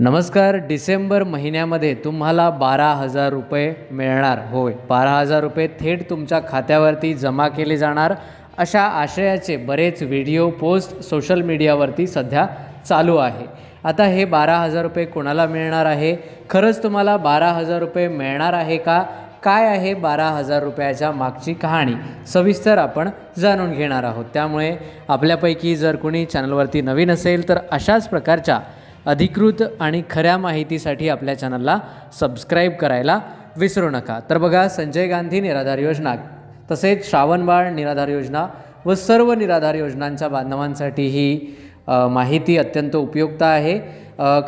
नमस्कार डिसेंबर महिन्यामध्ये तुम्हाला बारा हजार रुपये मिळणार. होय बारा हजार रुपये थेट तुमच्या खात्यावरती जमा केले जाणार. अशा आशयाचे बरेच व्हिडिओ पोस्ट सोशल मीडियावरती सध्या चालू आहे. आता हे बारा हजार रुपये कोणाला मिळणार आहे? खरंच तुम्हाला बारा हजार रुपये मिळणार आहे का? काय आहे बारा हजार रुपयाच्या मागची कहाणी? सविस्तर आपण जाणून घेणार आहोत. त्यामुळे आपल्यापैकी जर कोणी चॅनलवरती नवीन असेल तर अशाच प्रकारच्या अधिकृत आणि खऱ्या माहितीसाठी आपल्या चॅनलला सबस्क्राईब करायला विसरू नका. तर बघा संजय गांधी निराधार योजना. तसेच श्रावणबाळ निराधार योजना व सर्व निराधार योजनांच्या बांधवांसाठी ही माहिती अत्यंत उपयुक्त आहे.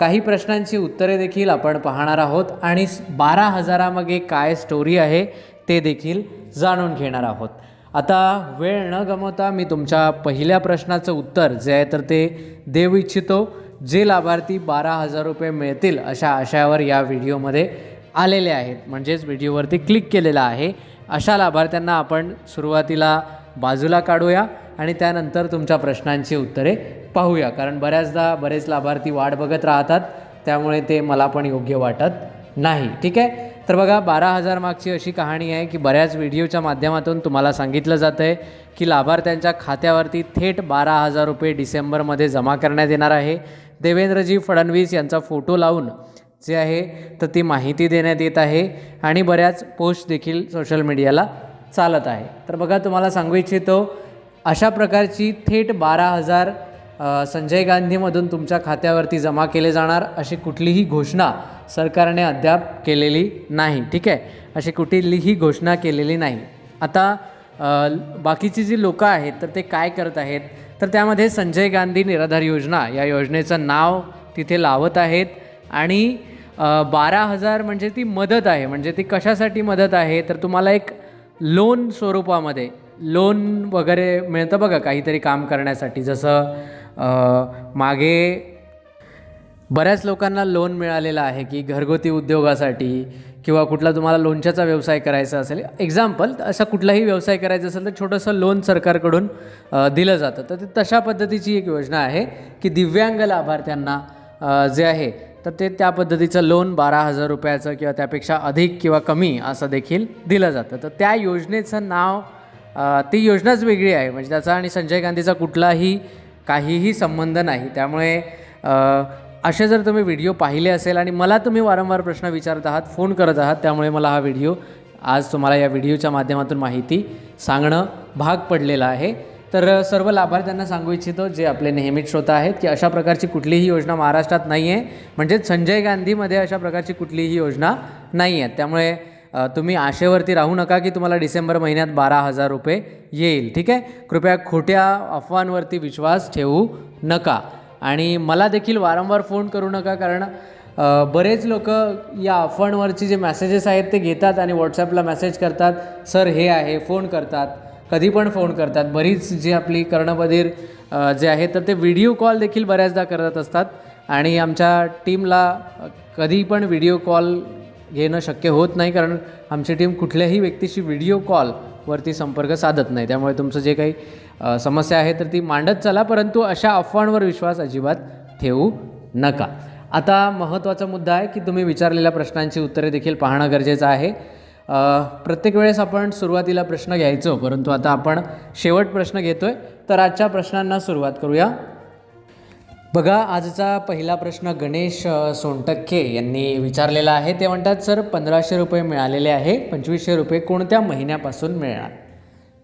काही प्रश्नांची उत्तरे देखील आपण पाहणार आहोत आणि बारा हजारामागे काय स्टोरी आहे ते देखील जाणून घेणार आहोत. आता वेळ न गमवता मी तुमच्या पहिल्या प्रश्नाचं उत्तर जे आहे तर ते देऊ इच्छितो. जे लाभार्थी बारा हजार रुपये मिळतील अशा आशयावर या व्हिडिओमध्ये आलेले आहेत. म्हणजेच व्हिडिओवरती क्लिक केलेलं आहे. अशा लाभार्थ्यांना आपण सुरुवातीला बाजूला काढूया आणि त्यानंतर तुमच्या प्रश्नांची उत्तरे पाहूया. कारण बऱ्याचदा बरेच लाभार्थी वाट बघत राहतात त्यामुळे ते मला पण योग्य वाटत नाही. ठीक आहे? तर बघा बारा हजार मागची अशी कहाणी आहे की बऱ्याच व्हिडिओच्या माध्यमातून तुम्हाला सांगितलं जातं आहे की लाभार्थ्यांच्या खात्यावरती थेट बारा हजार रुपये डिसेंबरमध्ये जमा करण्यात येणार आहे. देवेंद्रजी फडणवीस यांचा फोटो लावून जे आहे तर ती माहिती देण्यात येत आहे आणि बऱ्याच पोस्ट देखील सोशल मीडियाला चालत आहे. तर बघा तुम्हाला सांगू इच्छितो अशा प्रकारची थेट बारा हजार संजय गांधीमधून तुमच्या खात्यावरती जमा केले जाणार अशी कुठलीही घोषणा सरकारने अद्याप केलेली नाही ठीक आहे? अशी कुठलीही घोषणा केलेली नाही. आता बाकीची जी लोकं आहेत तर ते काय करत आहेत? तर त्यामध्ये संजय गांधी निराधार योजना या योजनेचं नाव तिथे लावत आहेत. आणि बारा हजार म्हणजे ती मदत आहे. म्हणजे ती कशासाठी मदत आहे? तर तुम्हाला एक लोन स्वरूपामध्ये लोन वगैरे मिळतं बघा काहीतरी काम करण्यासाठी. जसं मागे बऱ्याच लोकांना लोन मिळालेलं आहे की घरगुती उद्योगासाठी किंवा कुठला तुम्हाला लोणच्याचा व्यवसाय करायचा असेल एक्झाम्पल असा कुठलाही व्यवसाय करायचा असेल तर छोटंसं लोन सरकारकडून दिलं जातं. तर ते तशा पद्धतीची एक योजना आहे की दिव्यांग लाभार्थ्यांना जे आहे तर ते त्या पद्धतीचं लोन बारा हजार रुपयाचं किंवा त्यापेक्षा अधिक किंवा कमी असं देखील दिलं जातं. तर त्या योजनेचं नाव ती योजनाच वेगळी आहे. म्हणजे त्याचा आणि संजय गांधीचा कुठलाही काहीही संबंध नाही. त्यामुळे असे जर तुम्ही व्हिडिओ पाहिले असेल आणि मला तुम्ही वारंवार प्रश्न विचारत आहात फोन करत आहात त्यामुळे मला हा व्हिडिओ आज तुम्हाला या व्हिडिओच्या माध्यमातून माहिती सांगणं भाग पडलेलं आहे. तर सर्व लाभार्थ्यांना सांगू इच्छितो जे आपले नेहमीच श्रोता आहेत की अशा प्रकारची कुठलीही योजना महाराष्ट्रात नाही आहे म्हणजेच संजय गांधीमध्ये अशा प्रकारची कुठलीही योजना नाही आहे त्यामुळे तुम्ही आशेवरती राहू नका की तुम्हाला डिसेंबर महिन्यात बारा हजार रुपये येईल. ठीक आहे? कृपया खोट्या अफवांवरती विश्वास ठेवू नका. आणि मला देखील वारंवार फोन करू नका कारण बरेच लोक या अफवांवरचे जे मेसेजेस आहेत ते घेतात आणि व्हॉट्सॲपला मेसेज करतात सर हे आहे फोन करतात कधी पण फोन करतात. बरीच जी आपली कर्णबधीर जे आहे तर ते व्हिडिओ कॉल देखील बऱ्याचदा करत असतात आणि आमच्या टीमला कधी पण व्हिडिओ कॉल घेणं शक्य होत नाही कारण आमची टीम कुठल्याही व्यक्तीशी व्हिडिओ कॉलवरती संपर्क साधत नाही. त्यामुळे तुमचं जे काही समस्या आहे तर ती मांडत चला परंतु अशा अफवांवर विश्वास अजिबात ठेवू नका. आता महत्त्वाचा मुद्दा आहे की तुम्ही विचारलेल्या प्रश्नांची उत्तरे देखील पाहणं गरजेचं आहे. प्रत्येक वेळेस आपण सुरुवातीला प्रश्न घ्यायचो परंतु आता आपण शेवट प्रश्न घेतोय. तर आजच्या प्रश्नांना सुरुवात करूया. बघा आजचा पहिला प्रश्न गणेश सोनटक्के यांनी विचारलेला आहे. ते म्हणतात सर पंधराशे रुपये मिळालेले आहे. पंचवीसशे रुपये कोणत्या महिन्यापासून मिळणार?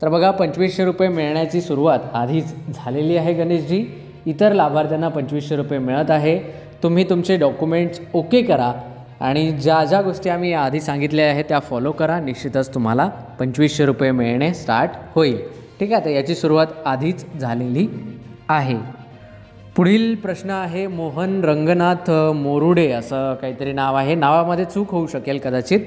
तर बघा पंचवीसशे रुपये मिळण्याची सुरुवात आधीच झालेली आहे गणेशजी. इतर लाभार्थ्यांना पंचवीसशे रुपये मिळत आहे. तुम्ही तुमचे डॉक्युमेंट्स ओके करा आणि ज्या ज्या गोष्टी आम्ही याआधी सांगितल्या आहेत त्या फॉलो करा. निश्चितच तुम्हाला पंचवीसशे रुपये मिळणे स्टार्ट होईल. ठीक आहे तर याची सुरुवात आधीच झालेली आहे. पुढील प्रश्न आहे मोहन रंगनाथ मोरुडे असं काहीतरी नाव आहे. नावामध्ये चूक होऊ शकेल कदाचित.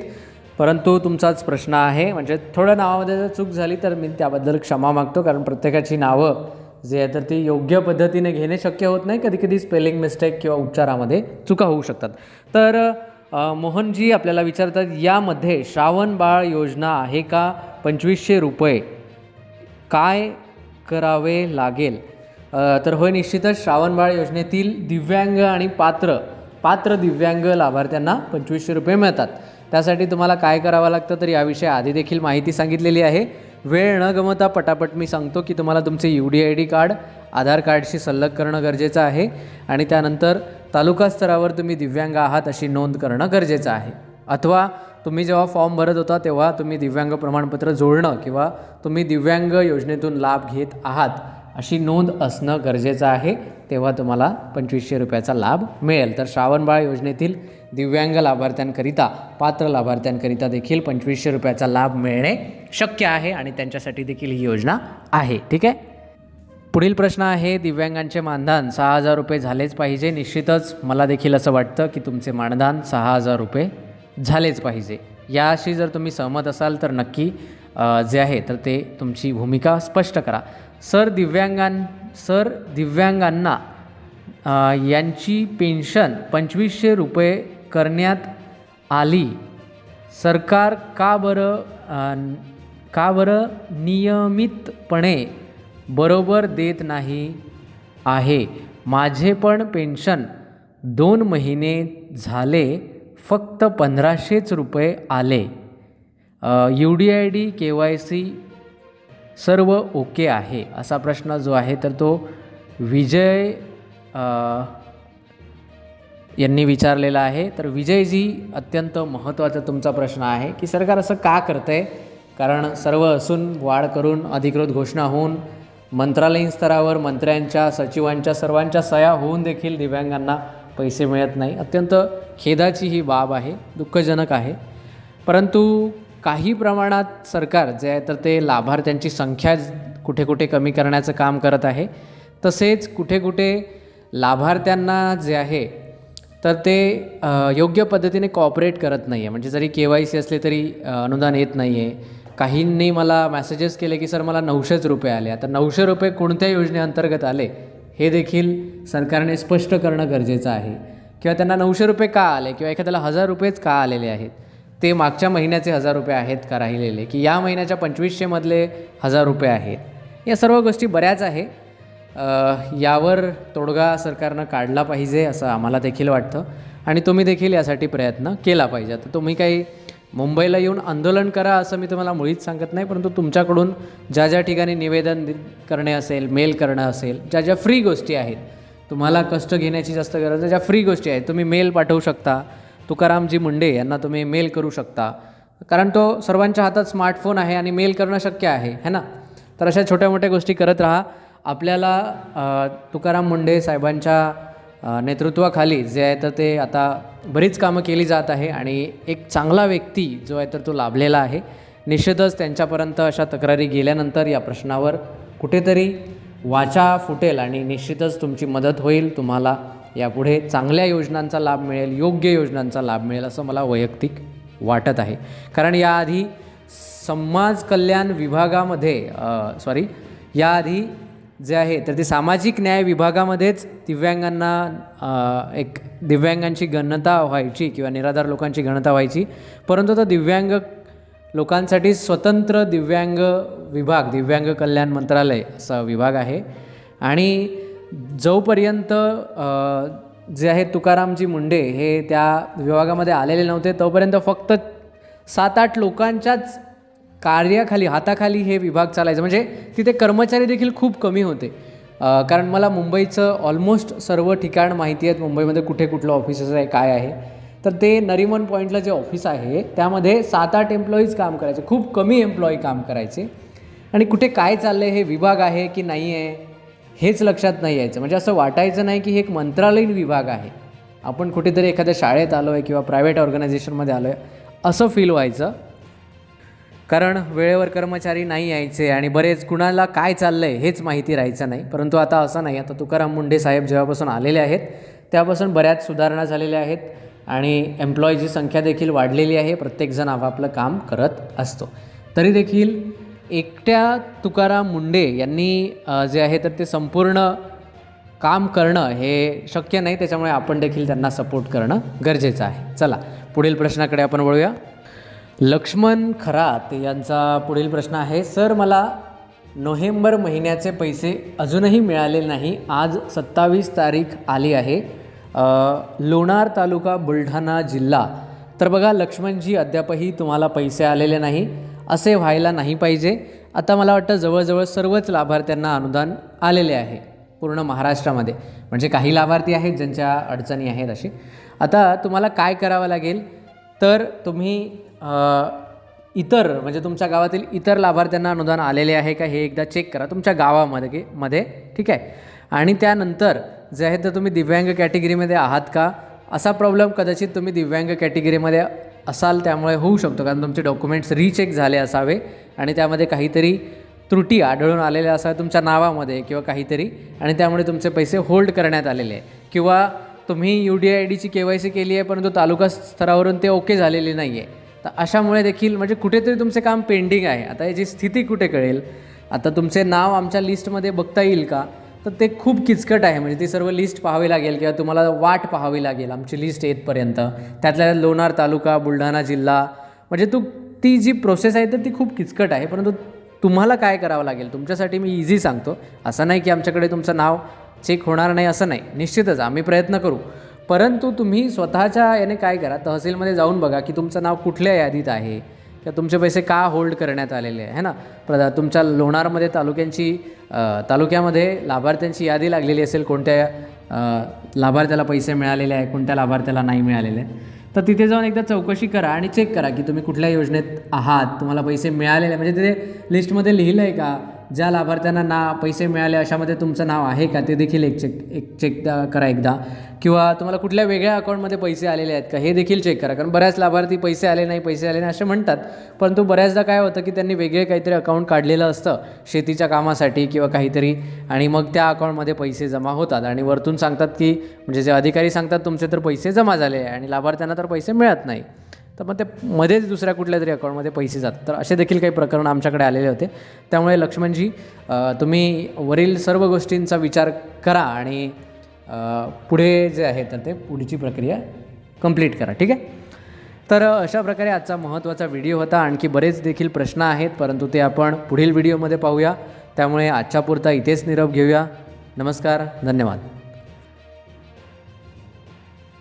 परंतु तुमचाच प्रश्न आहे म्हणजे थोडं नावामध्ये जर चूक झाली तर मी त्याबद्दल क्षमा मागतो कारण प्रत्येकाची नावं जे आहे तर ती योग्य पद्धतीने घेणे शक्य होत नाही. कधी कधी स्पेलिंग मिस्टेक किंवा उच्चारामध्ये चुका होऊ शकतात. तर मोहनजी आपल्याला विचारतात यामध्ये श्रावण बाळ योजना आहे का? पंचवीसशे रुपये. काय करावे लागेल? तर होय निश्चितच श्रावणबाळ योजनेतील दिव्यांग आणि पात्र पात्र दिव्यांग लाभार्थ्यांना पंचवीसशे रुपये मिळतात. त्यासाठी तुम्हाला काय करावं लागतं तर याविषयी आधी देखील माहिती सांगितलेली आहे. वेळ न गमवता पटापट मी सांगतो की तुम्हाला तुमचे U D I D card Aadhaar कार्डशी संलग करणं गरजेचं आहे आणि त्यानंतर तालुका स्तरावर तुम्ही दिव्यांग आहात अशी नोंद करणं गरजेचं आहे. अथवा तुम्ही जेव्हा फॉर्म भरत होता तेव्हा तुम्ही दिव्यांग प्रमाणपत्र जोडणं किंवा तुम्ही दिव्यांग योजनेतून लाभ घेत आहात अशी नोंद असणं गरजेचं आहे. तेव्हा तुम्हाला पंचवीसशे रुपयाचा लाभ मिळेल. तर श्रावणबाळ योजनेतील दिव्यांग लाभार्थ्यांकरिता पात्र लाभार्थ्यांकरिता देखील पंचवीसशे रुपयाचा लाभ मिळणे शक्य आहे आणि त्यांच्यासाठी देखील ही योजना आहे. ठीक आहे? पुढील प्रश्न आहे दिव्यांगांचे मानधन सहा हजार रुपये झालेच पाहिजे. निश्चितच मला देखील असं वाटतं की तुमचे मानधन सहा हजार रुपये झालेच पाहिजे. याशी जर तुम्ही सहमत असाल तर नक्की जे आहे तर ते तुमची भूमिका स्पष्ट करा. सर दिव्यांगां सर दिव्यांगांना यांची पेन्शन पंचवीसशे रुपये करण्यात आली. सरकार का बरं का बरं नियमितपणे बरोबर देत नाही आहे? माझे पण पेन्शन दोन महिने झाले फक्त पंधराशेच रुपये आले. U D I D K Y C सर्व ओके आहे असा प्रश्न जो आहे तर तो विजय यांनी विचारलेला आहे. तर विजयजी अत्यंत महत्त्वाचा तुमचा प्रश्न आहे की सरकार असं का करतं आहे कारण सर्व असून वाढ करून अधिकृत घोषणा होऊन मंत्रालयीन स्तरावर मंत्र्यांच्या सचिवांच्या सर्वांच्या सह्या होऊन देखील दिव्यांगांना पैसे मिळत नाही. अत्यंत खेदाची ही बाब आहे दुःखजनक आहे. परंतु काही प्रमाणात सरकार जे आहे तर ते लाभार्थ्यांची संख्या कुठे कुठे कमी करण्याचं काम करत आहे. तसेच कुठे कुठे लाभार्थ्यांना जे आहे तर ते योग्य पद्धतीने कॉपरेट करत नाही आहे म्हणजे जरी के वाय सी असले तरी अनुदान येत नाही आहे काहींनी मला मॅसेजेस केले की सर मला नऊशेच रुपये आले. आता नऊशे रुपये कोणत्या योजनेअंतर्गत आले हे देखील सरकारने स्पष्ट करणं गरजेचं आहे. किंवा त्यांना नऊशे रुपये का आले? किंवा एखाद्याला हजार रुपयेच का आलेले आहेत? ते मागच्या महिन्याचे हजार रुपये आहेत का राहिलेले? की या महिन्याच्या पंचवीसशेमधले हजार रुपये आहेत? या सर्व गोष्टी बऱ्याच आहे. यावर तोडगा सरकारनं काढला पाहिजे असं आम्हाला देखील वाटतं. आणि तुम्ही देखील यासाठी प्रयत्न केला पाहिजे. आता तुम्ही काही मुंबईला येऊन आंदोलन करा असं मी तुम्हाला मुळीच सांगत नाही परंतु तुमच्याकडून ज्या ज्या ठिकाणी निवेदन करणे असेल मेल करणं असेल ज्या ज्या फ्री गोष्टी आहेत तुम्हाला कष्ट घेण्याची जास्त गरज आहे ज्या फ्री गोष्टी आहेत तुम्ही मेल पाठवू शकता. तुकारामजी मुंडे यांना तुम्ही मेल करू शकता. कारण तो सर्वांच्या हातात स्मार्टफोन आहे आणि मेल करणं शक्य आहे है ना? तर अशा छोट्या मोठ्या गोष्टी करत राहा. आपल्याला तुकाराम मुंडे साहेबांच्या नेतृत्वाखाली जे आहे तर ते आता बरीच कामं केली जात आहे आणि एक चांगला व्यक्ती जो आहे तर तो लाभलेला आहे. निश्चितच त्यांच्यापर्यंत अशा तक्रारी गेल्यानंतर या प्रश्नावर कुठेतरी वाचा फुटेल आणि निश्चितच तुमची मदत होईल. तुम्हाला यापुढे चांगल्या योजनांचा लाभ मिळेल योग्य योजनांचा लाभ मिळेल असं मला वैयक्तिक वाटत आहे. कारण याआधी समाज कल्याण विभागामध्ये सॉरी याआधी जे आहे तर ते सामाजिक न्याय विभागामध्येच दिव्यांगांना एक दिव्यांगांची गणता व्हायची किंवा निराधार लोकांची गणता व्हायची. परंतु तो दिव्यांग लोकांसाठी स्वतंत्र दिव्यांग विभाग दिव्यांग कल्याण मंत्रालय असा विभाग आहे. आणि जोपर्यंत जे आहे तुकारामजी मुंडे हे त्या विभागामध्ये आलेले नव्हते तोपर्यंत फक्त सात आठ लोकांच्याच कार्याखाली हाताखाली हे विभाग चालायचं. म्हणजे तिथे कर्मचारी देखील खूप कमी होते. कारण मला मुंबईचं ऑलमोस्ट सर्व ठिकाण माहिती आहेत. मुंबईमध्ये कुठे कुठलं ऑफिसेस आहे काय आहे. तर ते नरिमन पॉईंटला जे ऑफिस आहे त्यामध्ये सात आठ एम्प्लॉईज काम करायचे. खूप कमी एम्प्लॉई काम करायचे. आणि कुठे काय चाललं आहे हे विभाग आहे की नाही आहे हेच लक्षात नाही यायचं. म्हणजे असं वाटायचं नाही की हे एक मंत्रालयीन विभाग आहे. आपण कुठेतरी एखाद्या शाळेत आलो आहे किंवा प्रायव्हेट ऑर्गनायझेशनमध्ये आलो आहे असं फील व्हायचं. कारण वेळेवर कर्मचारी नाही यायचे आणि बरेच कुणाला काय चाललं आहे हेच माहिती राहायचं नाही. परंतु आता असं नाही. आता तुकाराम मुंडे साहेब जेव्हापासून आलेले आहेत त्यापासून बऱ्याच सुधारणा झालेल्या आहेत. आणि एम्प्लॉईची संख्या देखील वाढलेली आहे. प्रत्येकजण आपापलं काम करत असतो. तरी देखील एकट्या तुकाराम मुंडे यांनी जे आहे तर ते संपूर्ण काम करणं हे शक्य नाही. त्याच्यामुळे आपण देखील त्यांना सपोर्ट करणं गरजेचं आहे. चला पुढील प्रश्नाकडे आपण वळूया. लक्ष्मण खरात यांचा पुढील प्रश्न आहे सर मला नोव्हेंबर महिन्याचे पैसे अजूनही मिळाले नाही. आज सत्तावीस तारीख आली आहे. लोणार तालुका बुलढाणा जिल्हा. तर बघा लक्ष्मणजी अद्यापही तुम्हाला पैसे आलेले नाही असे व्हायला नाही पाहिजे. आता मला वाटतं जवळजवळ सर्वच लाभार्थ्यांना अनुदान आलेले आहे पूर्ण महाराष्ट्रामध्ये. म्हणजे काही लाभार्थी आहेत ज्यांच्या अडचणी आहेत अशी. आता तुम्हाला काय करावं लागेल? तर तुम्ही इतर म्हणजे तुमच्या गावातील इतर लाभार्थ्यांना अनुदान आलेले आहे का हे एकदा चेक करा तुमच्या गावामध्ये मध्ये ठीक आहे? आणि त्यानंतर जे आहे तर तुम्ही दिव्यांग कॅटेगरीमध्ये आहात का? असा प्रॉब्लेम कदाचित तुम्ही दिव्यांग कॅटेगरीमध्ये असाल त्यामुळे होऊ शकतो कारण तुमचे डॉक्युमेंट्स रीचेक झाले असावे आणि त्यामध्ये काहीतरी त्रुटी आढळून आलेल्या असाव्या तुमच्या नावामध्ये किंवा काहीतरी आणि त्यामुळे तुमचे पैसे होल्ड करण्यात आलेले आहे. किंवा तुम्ही यू डी आय डीची के वाय सी केली आहे परंतु तालुका स्तरावरून ते ओके झालेले नाही आहे तर अशामुळे देखील म्हणजे कुठेतरी तुमचे काम पेंडिंग आहे. आता याची स्थिती कुठे कळेल? आता तुमचे नाव आमच्या लिस्टमध्ये बघता येईल का? तर ते खूप किचकट आहे. म्हणजे ती सर्व लिस्ट पाहावी लागेल किंवा तुम्हाला वाट पाहावी लागेल आमची लिस्ट येतपर्यंत त्यातल्या लोणार तालुका बुलढाणा जिल्हा म्हणजे तू ती जी प्रोसेस आहे तर ती खूप किचकट आहे. परंतु तुम्हाला काय करावं लागेल? तुमच्यासाठी मी इझी सांगतो. असं नाही की आमच्याकडे तुमचं नाव चेक होणार नाही असं नाही. निश्चितच आम्ही प्रयत्न करू. परंतु तुम्ही स्वतःच्या याने काय करा? तहसीलमध्ये जाऊन बघा की तुमचं नाव कुठल्या यादीत आहे? किंवा तुमचे पैसे का होल्ड करण्यात आलेले आहे? है ना? प्रदा तुमच्या लोणारमध्ये तालुक्यांची तालुक्यामध्ये लाभार्थ्यांची यादी लागलेली असेल कोणत्या लाभार्थ्याला पैसे मिळालेले आहे कोणत्या लाभार्थ्याला नाही मिळालेले तर तिथे जाऊन एकदा चौकशी करा आणि चेक करा की तुम्ही कुठल्या योजनेत आहात तुम्हाला पैसे मिळालेले आहे. म्हणजे तिथे लिस्टमध्ये लिहिलं आहे का? ज्या लाभार्थ्यांना ना पैसे मिळाले अशामध्ये तुमचं नाव आहे का? ते देखील एक चेक एक चेक करा एकदा. किंवा तुम्हाला कुठल्या वेगळ्या अकाउंटमध्ये पैसे आलेले आहेत का? हे देखील चेक करा. कारण बऱ्याच लाभार्थी पैसे आले नाही पैसे आले नाही असे म्हणतात. परंतु बऱ्याचदा काय होतं की त्यांनी वेगळे काहीतरी अकाउंट काढलेलं असतं. शेतीच्या कामासाठी किंवा काहीतरी. आणि मग त्या अकाउंटमध्ये पैसे जमा होतात. आणि वरतून सांगतात की म्हणजे जे अधिकारी सांगतात तुमचे तर पैसे जमा झाले आहे आणि लाभार्थ्यांना तर पैसे मिळत नाही. तर मग ते मध्येच दुसऱ्या कुठल्या तरी अकाउंटमध्ये पैसे जातात. तर असे देखील काही प्रकरण आमच्याकडे आलेले होते. त्यामुळे लक्ष्मणजी तुम्ही वरील सर्व गोष्टींचा विचार करा आणि पुढे जे आहे तर ते पुढची प्रक्रिया कंप्लीट करा. ठीक आहे? तर अशा प्रकारे आजचा महत्त्वाचा व्हिडिओ होता. आणखी बरेच देखील प्रश्न आहेत परंतु ते आपण पुढील व्हिडिओमध्ये पाहूया. त्यामुळे आजच्या पुरता इथेच निरोप घेऊया. नमस्कार धन्यवाद.